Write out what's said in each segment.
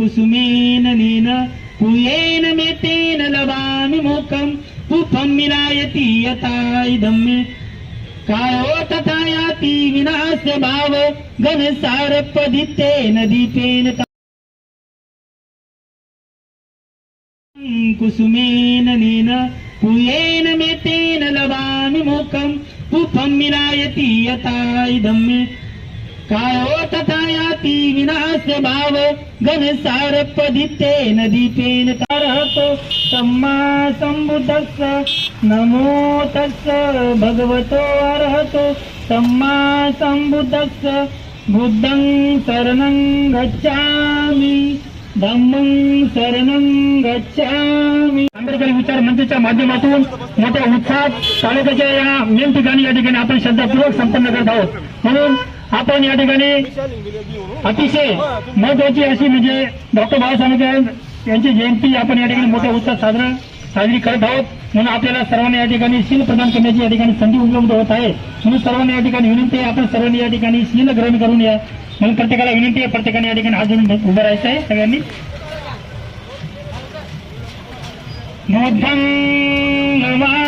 कुसुमेन नेन कुयेन मेतेन लवामि मुखम् पुफं मिलायति यथा इदं मे। कायो तथा याति विनाश भाव घनसारपदितेन दीपेन कुसुमेन नेन कुयेन मेतेन लवामि मुखम् पुफं मिलायति यथा इदं मे। कायो तथा याति विनाश भाव घनसारपदितेन दीपेन तारहतो सम्मा सम्बुद्धस्य नमो तस्स भगवतो अर्हतो। सम्मा सम्बुद्धस्य बुद्धं शरणं गच्छामि। धम्मं शरणं गच्छामि। आंबेडकरी विचार मंचच्या माध्यमातून मोठ्या उत्साहात तालुक्याच्या या मेन ठिकाणी या ठिकाणी आपण श्रद्धापूर्वक संपन्न करत आहोत. म्हणून आपण या ठिकाणी अतिशय महत्वाची अशी म्हणजे डॉक्टर बाबासाहेब यांची जयंती आपण या ठिकाणी मोठ्या उत्साहात साजरा साजरी करत आहोत. म्हणून आपल्याला सर्वांना या ठिकाणी शील प्रदान करण्याची या ठिकाणी संधी उपलब्ध होत आहे. म्हणून सर्वांना या ठिकाणी विनंती आहे. आपण सर्वांनी या ठिकाणी शील ग्रहण करून या. म्हणून प्रत्येकाला विनंती आहे. प्रत्येकाने या ठिकाणी हात उभं राहायचं आहे. सगळ्यांनी. बुद्धं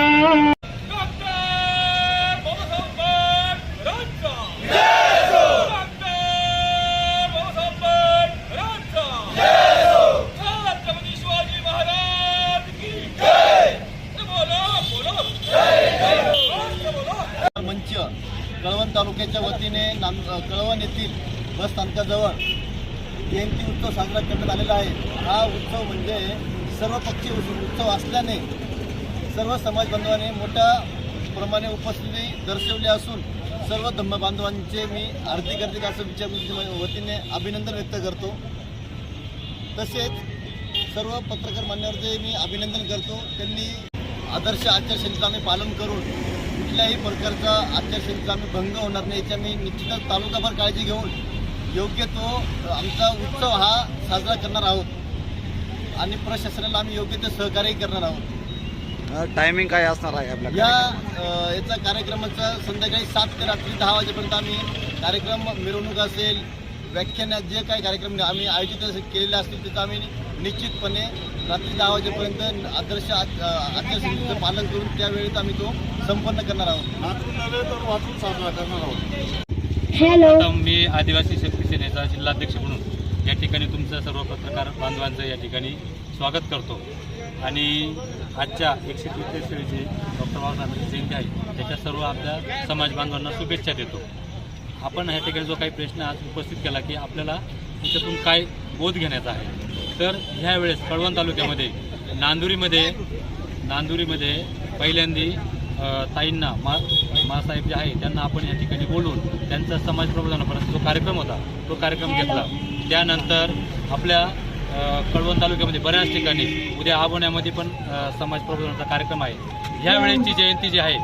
तालुक्याच्या वतीने नाम कळवण येथील बसस्थानकाजवळ जयंती उत्सव साजरा करण्यात आलेला आहे. हा उत्सव म्हणजे सर्वपक्षीय उत्सव उत्सव असल्याने सर्व समाज बांधवाने मोठ्या प्रमाणे उपस्थिती दर्शवली असून सर्व धम्म बांधवांचे मी हार्दिक हार्दिक असं विचार वतीने अभिनंदन व्यक्त करतो. तसेच सर्व पत्रकार मान्यवरचे मी अभिनंदन करतो. त्यांनी आदर्श आचारसंहिता पालन करून कुठल्याही प्रकारचा आचारसंहिता आम्ही भंग होणार नाही. याची आम्ही निश्चितच तालुकाभर काळजी घेऊन योग्य तो आमचा उत्सव हा साजरा करणार आहोत. आणि प्रशासनाला आम्ही योग्य ते सहकार्य करणार आहोत. टायमिंग काय असणार आहे आपल्या या याचा कार्यक्रमाचा संध्याकाळी सात ते रात्री दहा वाजेपर्यंत आम्ही कार्यक्रम मिरवणूक असेल व्याख्यानात जे काही कार्यक्रम आम्ही आयोजित केलेले असतील त्याचं आम्ही निश्चितपणे रात्री दहा वाजेपर्यंत आदर्श आचारसंहितेचं पालन करून त्यावेळेत आम्ही तो संपन्न करणार आहोत. आता मी आदिवासी शेतकरी सेनेचा जिल्हाध्यक्ष म्हणून या ठिकाणी तुमचं सर्व पत्रकार बांधवांचं या ठिकाणी स्वागत करतो. आणि आजच्या एकशे त्रेचाळीसची डॉक्टर बाबासाहेबांची जयंती आहे त्याच्या सर्व आपल्या समाज बांधवांना शुभेच्छा देतो. आपण ह्या ठिकाणी जो काही प्रश्न आज उपस्थित केला की आपल्याला त्याच्यातून काय बोध घेण्याचा आहे? तर ह्या वेळेस कळवण तालुक्यामध्ये नांदुरीमध्ये नांदुरीमध्ये पहिल्यांदी ताईंना मा मासाहेब जे आहे त्यांना आपण या ठिकाणी बोलून त्यांचा समाज प्रबोधनापर्यंत जो कार्यक्रम होता तो कार्यक्रम घेतला. त्यानंतर आपल्या कळवण तालुक्यामध्ये बऱ्याच ठिकाणी उद्या आबोण्यामध्ये पण समाज प्रबोधनाचा कार्यक्रम आहे. ह्या वेळेची जयंती जी आहे